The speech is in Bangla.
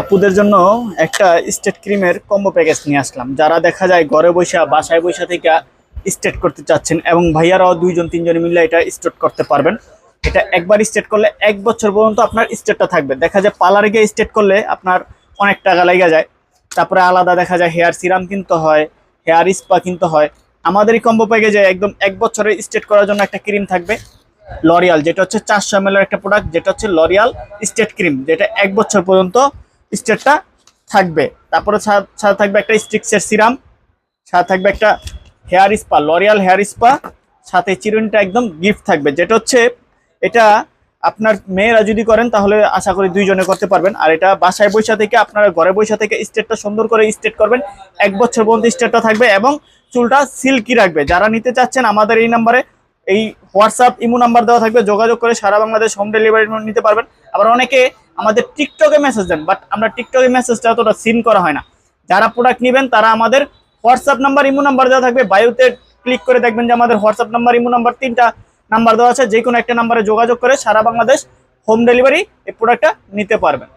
আপুদের জন্য একটা স্টেট ক্রিমের কম্বো প্যাকেজ নিয়ে আসলাম। যারা দেখা যায় ঘরে বসে, বাসায় বসে থেকে স্টেট করতে চাচ্ছেন এবং ভাইয়ারাও দুইজন, তিনজন মিলে এটা স্টেট করতে পারবেন। এটা একবার স্টেট করলে এক বছর পর্যন্ত আপনার স্টেটটা থাকবে। দেখা যায় পার্লারে গিয়ে স্টেট করলে আপনার অনেক টাকা লেগে যায়। তারপরে আলাদা দেখা যায় হেয়ার সিরাম কিনতে হয়, হেয়ার স্পা কিনতে হয়। আমাদের এই কম্বো প্যাকেজে একদম এক বছরের স্টেট করার জন্য একটা ক্রিম থাকবে লরিয়াল যেটা হচ্ছে চারশো এম একটা প্রোডাক্ট যেটা হচ্ছে লরিয়াল স্টেট ক্রিম। যেটা এক বছর পর্যন্ত স্টেটটা থাকবে। তারপরে সাথে থাকবে একটা স্টিক্সের সিরাম সাথে থাকবে একটা hair spa, L'Oreal hair spa, সাথে চিরুনিটা একদম গিফট থাকবে। যেটা হচ্ছে, এটা আপনার মেয়েরা যদি করেন, তাহলে আশা করি দুইজনে করতে পারবেন। আর এটা বাসায় বৈশা থেকে, আপনারা ঘরে বৈশা থেকে স্টেটটা সুন্দর করে স্টেট করবেন। এক বছর পর্যন্ত স্টেটটা থাকবে এবং চুলটা সিল্কি রাখবে। যারা নিতে চাচ্ছেন, আমাদের এই নাম্বারে এই হোয়াটসঅ্যাপ, ইমো নাম্বার দেওয়া থাকবে। যোগাযোগ করে সারা বাংলাদেশ হোম ডেলিভারি নিতে পারবেন। আবার অনেকে আমাদের টিকটকে মেসেজ দেন বাট আমরা টিকটকে মেসেজটা অতটা সিন করা হয় না। যারা প্রোডাক্ট নেবেন, তারা আমাদের হোয়াটসঅ্যাপ নাম্বার ইমো নাম্বার দেওয়া থাকবে। বায়ুতে ক্লিক করে দেখবেন যে আমাদের হোয়াটসঅ্যাপ নাম্বার ইমো নাম্বার তিনটা নাম্বার দেওয়া আছে। যে কোনো একটা নাম্বারে যোগাযোগ করে সারা বাংলাদেশ হোম ডেলিভারি এই প্রোডাক্টটা নিতে পারবেন।